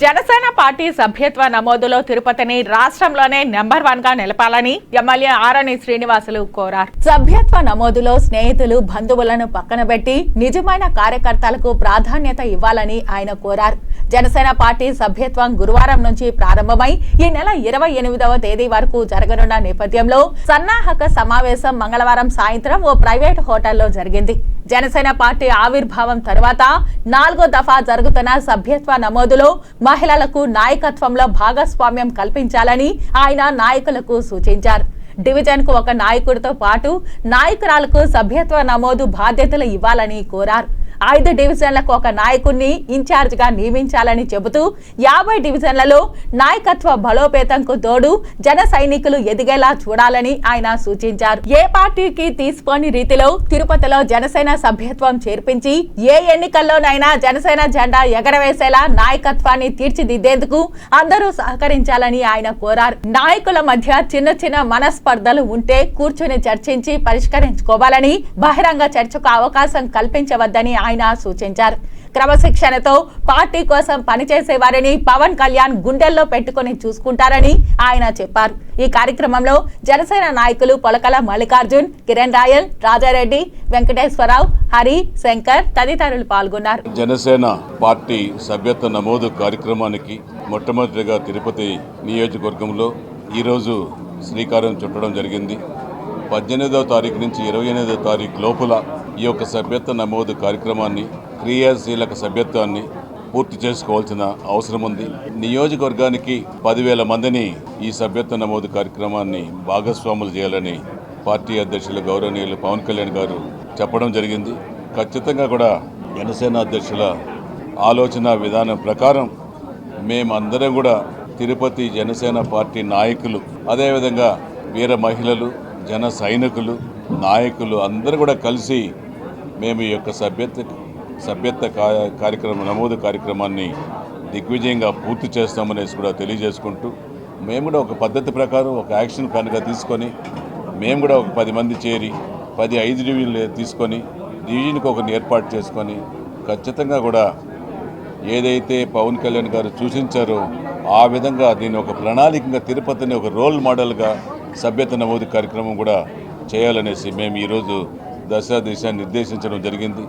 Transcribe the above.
Janasena party సభ్యత్వ నమోదులో తిరుపతిని రాష్ట్రంలోనే నెంబర్ వన్గా నిలపాలని ఎమ్మెల్యే ఆరణి శ్రీనివాసులు కోరారు. సభ్యత్వ నమోదులో స్నేహితులు బంధువులను పక్కన పెట్టి నిజమైన కార్యకర్తలకు ప్రాధాన్యత ఇవ్వాలని ఆయన కోరారు. జనసేన పార్టీ సభ్యత్వం గురువారం నుంచి ప్రారంభమై ఈ నెల ఇరవై ఎనిమిదవ తేదీ వరకు జరగనున్న నేపథ్యంలో సన్నాహక సమావేశం మంగళవారం సాయంత్రం ఓ ప్రైవేట్ హోటల్లో జరిగింది. జనసేన పార్టీ ఆవిర్భావం తర్వాత నాలుగో దఫా జరుగుతున్న సభ్యత్వ నమోదులో మహిళలకు నాయకత్వంలో భాగస్వామ్యం కల్పించాలని ఆయన నాయకులకు సూచించారు. డివిజన్కు ఒక నాయకుడితో పాటు నాయకురాలకు సభ్యత్వ నమోదు బాధ్యతలు ఇవ్వాలని కోరారు. ఐదు డివిజన్లకు ఒక నాయకుడిని ఇన్ఛార్జ్గా నియమించాలని చెబుతూ యాభై డివిజన్లలో నాయకత్వ బలోపేతంకు తోడు జన సైనికులు ఎదిగేలా చూడాలని ఆయన సూచించారు. ఏ పార్టీకి తీసుకోని రీతిలో తిరుపతిలో జనసేన సభ్యత్వం చేర్పించి ఏ ఎన్నికల్లోనైనా జనసేన జెండా ఎగరవేసేలా నాయకత్వాన్ని తీర్చిదిద్దేందుకు అందరూ సహకరించాలని ఆయన కోరారు. నాయకుల మధ్య చిన్న చిన్న మనస్పర్ధలు ఉంటే కూర్చుని చర్చించి పరిష్కరించుకోవాలని బహిరంగ చర్చకు అవకాశం కల్పించవద్దని ఆయన సూచించారు. క్రమశిక్షణతో పార్టీ కోసం పనిచేసే వారిని పవన్ కళ్యాణ్ గుండెల్లో పెట్టుకుని చూసుకుంటారని ఆయన చెప్పారు. ఈ కార్యక్రమంలో జనసేన నాయకులు పొలకల మల్లికార్జున్ కిరణ్ రాయల్ రాజారెడ్డి వెంకటేశ్వరరావు హరి శంకర్ తదితరులు పాల్గొన్నారు. జనసేన పార్టీ సభ్యత్వ నమోదు కార్యక్రమానికి మొట్టమొదటిగా తిరుపతి నియోజకవర్గంలో ఈరోజు శ్రీకారం చుట్టడం జరిగింది. పద్దెనిమిదవ తారీఖు నుంచి ఇరవై ఎనిమిదవ తారీఖు లోపల ఈ యొక్క సభ్యత్వ నమోదు కార్యక్రమాన్ని క్రియాశీలక సభ్యత్వాన్ని పూర్తి చేసుకోవాల్సిన అవసరం ఉంది. నియోజకవర్గానికి పదివేల మందిని ఈ సభ్యత్వ నమోదు కార్యక్రమాన్ని భాగస్వాములు చేయాలని పార్టీ అధ్యక్షులు గౌరవనీయులు పవన్ కళ్యాణ్ గారు చెప్పడం జరిగింది. ఖచ్చితంగా కూడా జనసేన అధ్యక్షుల ఆలోచన విధానం ప్రకారం మేమందరం కూడా తిరుపతి జనసేన పార్టీ నాయకులు అదేవిధంగా వీర మహిళలు జన సైనికులు నాయకులు అందరూ కూడా కలిసి మేము ఈ యొక్క సభ్యత సభ్యత కార్యక్రమం నమోదు కార్యక్రమాన్ని దిగ్విజయంగా పూర్తి చేస్తామనేసి కూడా తెలియజేసుకుంటూ మేము కూడా ఒక పద్ధతి ప్రకారం ఒక యాక్షన్ ప్లాన్గా తీసుకొని మేము కూడా ఒక పది మంది చేరి పది ఐదు డివిజన్లు తీసుకొని డివిజన్కి ఒకరిని ఏర్పాటు చేసుకొని ఖచ్చితంగా కూడా ఏదైతే పవన్ కళ్యాణ్ గారు సూచించారో ఆ విధంగా దీన్ని ఒక ప్రణాళికంగా తిరుపతిని ఒక రోల్ మోడల్గా సభ్యత నమోదు కార్యక్రమం కూడా చేయాలనేసి మేము ఈరోజు దశ దిశ నిర్దేశించడం జరిగింది.